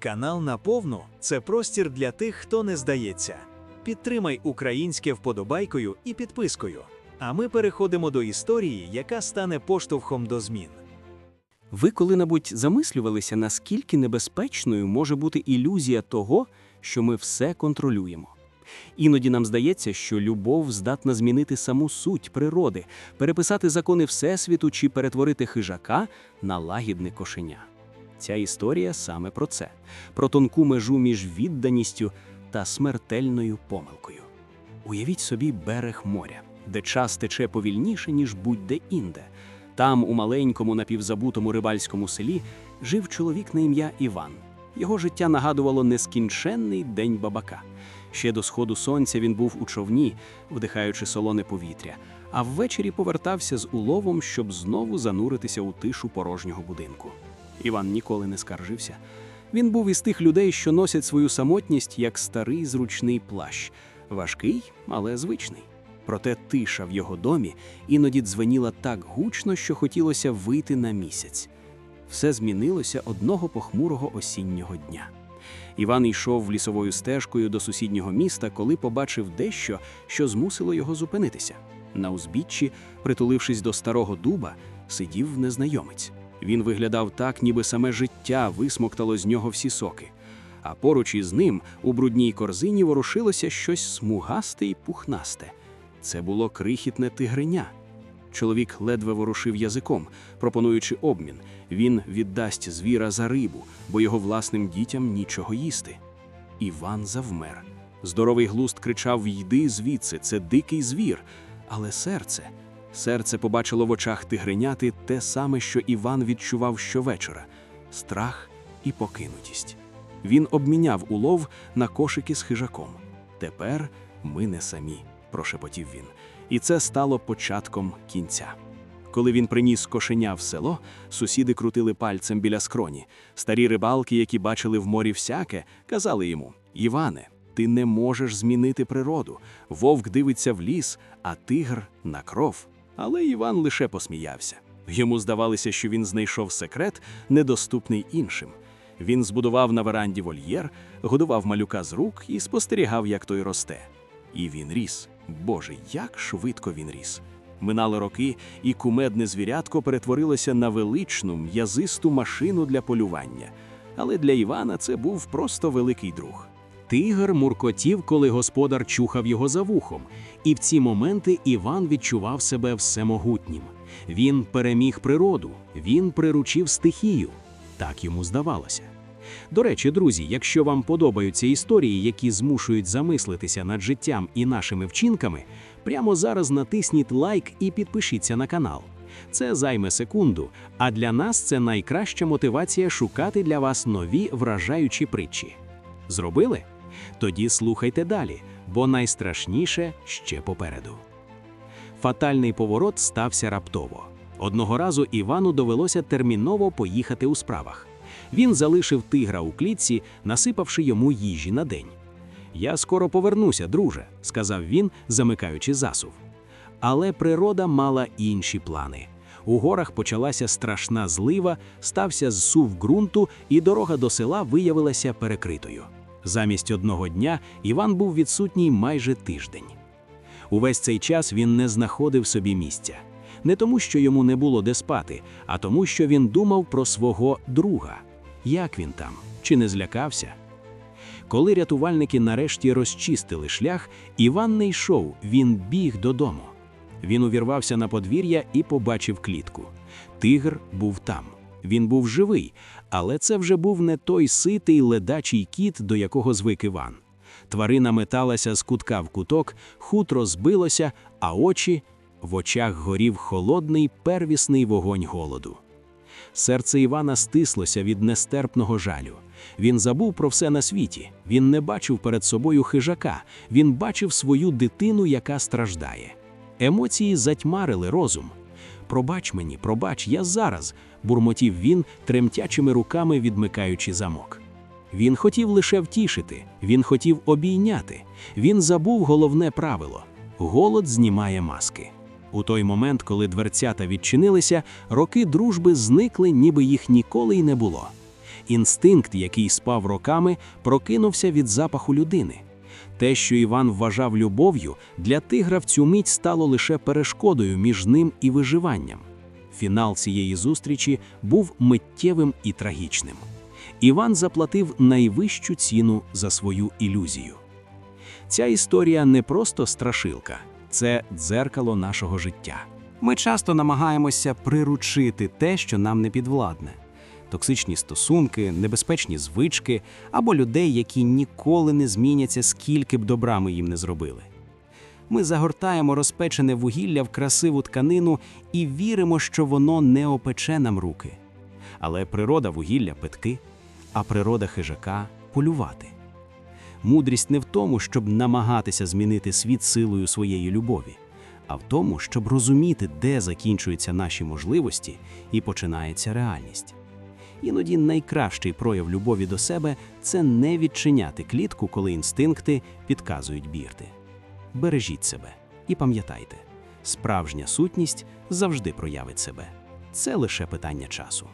Канал Наповну це простір для тих, хто не здається. Підтримай українське вподобайкою і підпискою. А ми переходимо до історії, яка стане поштовхом до змін. Ви коли-небудь замислювалися, наскільки небезпечною може бути ілюзія того, що ми все контролюємо? Іноді нам здається, що любов здатна змінити саму суть природи, переписати закони Всесвіту чи перетворити хижака на лагідне кошеня. Ця історія саме про це, про тонку межу між відданістю та смертельною помилкою. Уявіть собі берег моря, де час тече повільніше, ніж будь-де інде. Там, у маленькому напівзабутому рибальському селі, жив чоловік на ім'я Іван. Його життя нагадувало нескінченний день бабака. Ще до сходу сонця він був у човні, вдихаючи солоне повітря, а ввечері повертався з уловом, щоб знову зануритися у тишу порожнього будинку. Іван ніколи не скаржився. Він був із тих людей, що носять свою самотність як старий зручний плащ, важкий, але звичний. Проте тиша в його домі іноді дзвеніла так гучно, що хотілося вийти на місяць. Все змінилося одного похмурого осіннього дня. Іван йшов лісовою стежкою до сусіднього міста, коли побачив дещо, що змусило його зупинитися. На узбіччі, притулившись до старого дуба, сидів незнайомець. Він виглядав так, ніби саме життя висмоктало з нього всі соки. А поруч із ним у брудній корзині ворушилося щось смугасте і пухнасте. Це було крихітне тигреня. Чоловік ледве ворушив язиком, пропонуючи обмін. Він віддасть звіра за рибу, бо його власним дітям нічого їсти. Іван завмер. Здоровий глуст кричав Йди звідси, це дикий звір. Але серце, серце побачило в очах тигреняти те саме, що Іван відчував щовечора страх і покинутість. Він обміняв улов на кошики з хижаком. Тепер ми не самі, прошепотів він, і це стало початком кінця. Коли він приніс кошеня в село, сусіди крутили пальцем біля скроні. Старі рибалки, які бачили в морі всяке, казали йому: Іване, ти не можеш змінити природу. Вовк дивиться в ліс, а тигр на кров. Але Іван лише посміявся. Йому здавалося, що він знайшов секрет, недоступний іншим. Він збудував на веранді вольєр, годував малюка з рук і спостерігав, як той росте. І він ріс. Боже, як швидко він ріс. Минали роки, і кумедне звірятко перетворилося на величну, м'язисту машину для полювання. Але для Івана це був просто великий друг. Тигр муркотів, коли господар чухав його за вухом, і в ці моменти Іван відчував себе всемогутнім. Він переміг природу, він приручив стихію. Так йому здавалося. До речі, друзі, якщо вам подобаються історії, які змушують замислитися над життям і нашими вчинками, прямо зараз натисніть лайк і підпишіться на канал. Це займе секунду, а для нас це найкраща мотивація шукати для вас нові вражаючі притчі. Зробили? Тоді слухайте далі, бо найстрашніше ще попереду. Фатальний поворот стався раптово. Одного разу Івану довелося терміново поїхати у справах. Він залишив тигра у клітці, насипавши йому їжі на день. Я скоро повернуся, друже, сказав він, замикаючи засув. Але природа мала інші плани. У горах почалася страшна злива, стався зсув ґрунту, і дорога до села виявилася перекритою. Замість одного дня Іван був відсутній майже тиждень. Увесь цей час він не знаходив собі місця. Не тому, що йому не було де спати, а тому, що він думав про свого друга. Як він там? Чи не злякався? Коли рятувальники нарешті розчистили шлях, Іван не йшов, він біг додому. Він увірвався на подвір'я і побачив клітку. Тигр був там. Він був живий, але це вже був не той ситий ледачий кіт, до якого звик Іван. Тварина металася з кутка в куток, хутро збилося, а очі в очах горів холодний первісний вогонь голоду. Серце Івана стислося від нестерпного жалю. Він забув про все на світі. Він не бачив перед собою хижака, він бачив свою дитину, яка страждає. Емоції затьмарили розум. Пробач мені, пробач, я зараз, бурмотів він, тремтячими руками відмикаючи замок. Він хотів лише втішити, він хотів обійняти. Він забув головне правило голод знімає маски. У той момент, коли дверцята відчинилися, роки дружби зникли, ніби їх ніколи й не було. Інстинкт, який спав роками, прокинувся від запаху людини. Те, що Іван вважав любов'ю, для тигра в цю мить стало лише перешкодою між ним і виживанням. Фінал цієї зустрічі був миттєвим і трагічним. Іван заплатив найвищу ціну за свою ілюзію. Ця історія не просто страшилка, це дзеркало нашого життя. Ми часто намагаємося приручити те, що нам не підвладне. Токсичні стосунки, небезпечні звички або людей, які ніколи не зміняться, скільки б добра ми їм не зробили. Ми загортаємо розпечене вугілля в красиву тканину і віримо, що воно не опече нам руки. Але природа вугілля питки, а природа хижака полювати. Мудрість не в тому, щоб намагатися змінити світ силою своєї любові, а в тому, щоб розуміти, де закінчуються наші можливості і починається реальність. Іноді найкращий прояв любові до себе це не відчиняти клітку, коли інстинкти підказують бірти. Бережіть себе і пам'ятайте, справжня сутність завжди проявить себе. Це лише питання часу.